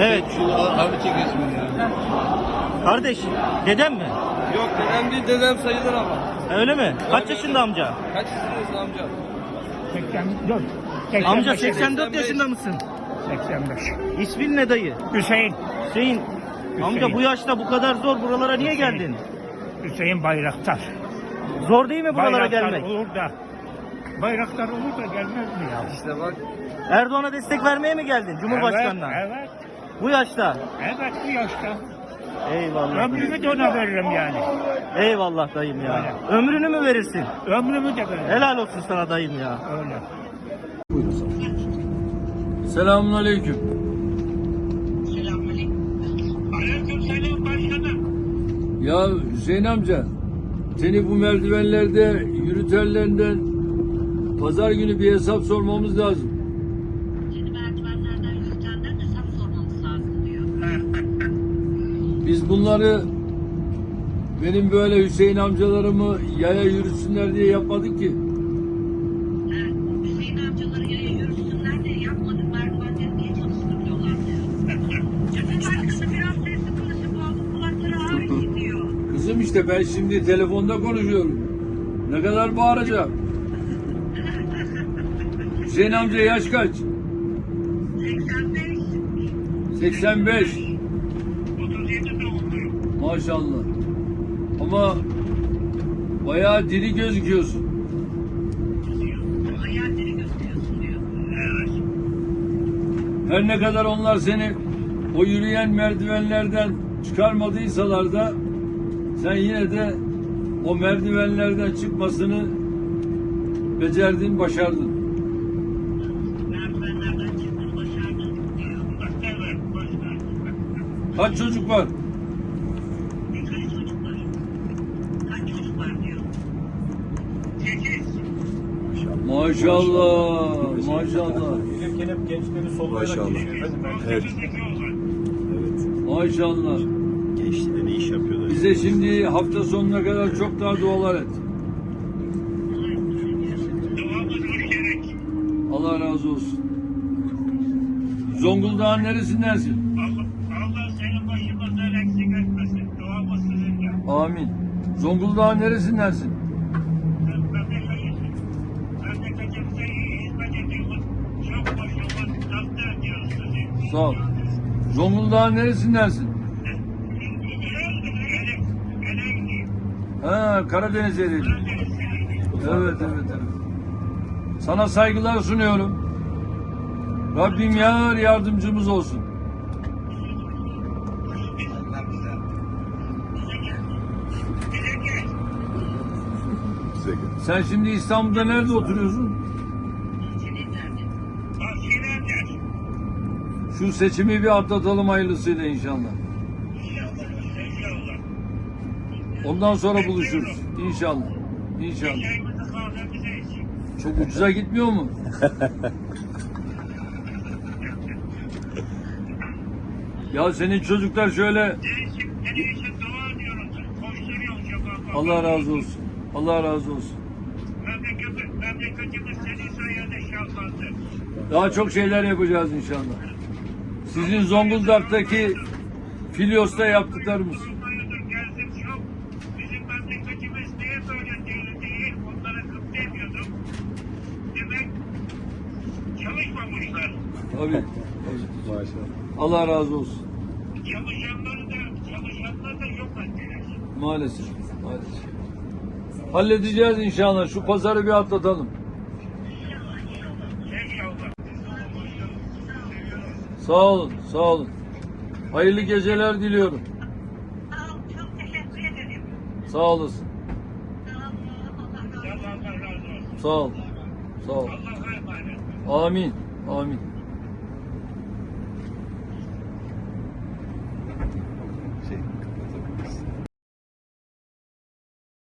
Evet. Şu abi çekiyorsun ya. Kardeş, dedem mi? Yok dedem değil dedem sayılır ama. Öyle mi? Kaç yaşında amca? Kaç yaşındasın amca? 84. Amca 85. 84 yaşında mısın? 85. İsmin ne dayı? Hüseyin. Hüseyin. Amca bu yaşta bu kadar zor buralara niye geldin? Hüseyin Bayraktar. Zor değil mi buralara Bayraktar gelmek? olur da. Bayraktar olur da gelmez mi ya? İşte bak. Erdoğan'a destek vermeye mi geldin Cumhurbaşkanına? Evet, evet. Bu yaşta. Evet bu yaşta. Eyvallah. Ömrümü de ona veririm yani. Eyvallah dayım ya. Ömrünü mü verirsin? Ömrümü de veririm. Helal olsun sana dayım ya. Öyle. Selamun aleyküm. Aleykümselam başkanım. Ya Hüseyin amca, seni bu merdivenlerde yürütenlerinden pazar günü bir hesap sormamız lazım. Seni merdivenlerden yürütenden hesap sormamız lazım diyor. Biz bunları benim böyle Hüseyin amcalarımı yaya diye yapmadık ki. Yürüsünler diye yapmadık gidiyor. Kızım işte ben şimdi telefonda konuşuyorum. Ne kadar bağıracağım? Hüseyin amca yaş kaç? 85, 85. 37 doğumluyum. Maşallah. Ama bayağı diri gözüküyorsun. Gösteriyorsun diyor. Evet. Her ne kadar onlar seni o yürüyen merdivenlerden çıkarmadıysalar da sen yine de o merdivenlerden çıkmasını becerdin, başardın. Merdivenlerden çıktım başardım. Kaç çocuk var? Kaç çocuk var? Kaç çocuk var diyor. 8. Maşallah, maşallah, Gelirken hep gençleri sollayarak geçiyor efendim. Evet. maşallah. Gençliğinde ne iş yapıyorlar? Bize şimdi hafta sonuna kadar çok daha dualar et. Allah razı olsun. Zonguldak'ın neresindensin? Allah, Allah senin başımızdan eksik etmesin. Duamız sizinle. Amin. Zonguldak'ın neresindensin? Sağ ol. Zonguldak'ın neresindensin? Ha, Karadeniz eridi. Evet, evet, evet. Sana saygılar sunuyorum. Rabbim yar yardımcımız olsun. Sen şimdi İstanbul'da nerede oturuyorsun? Şu seçimi bir atlatalım hayırlısıyla inşallah. Ondan sonra buluşuruz. İnşallah. İnşallah. Çok ucuza gitmiyor mu? ya senin çocuklar şöyle. Allah razı olsun. Allah razı olsun. Daha çok şeyler yapacağız inşallah. Sizin Zonguldak'taki Filyos'ta yaptıklarımız. Bizim memleketimiz niye böyle değil değil. Onlara kıp demiyordum. Demek çalışmamışlar. Tabii. Allah razı olsun. Çalışanları da, çalışanları da yok ettiler. Maalesef. Maalesef. Halledeceğiz inşallah. Şu pazarı bir atlatalım. İnşallah. Sağ olun. Sağ olun. Hayırlı geceler diliyorum. Sağ ol, çok teşekkür ederim. Sağ olasın. Sağ ol. Sağ ol. Amin. Amin.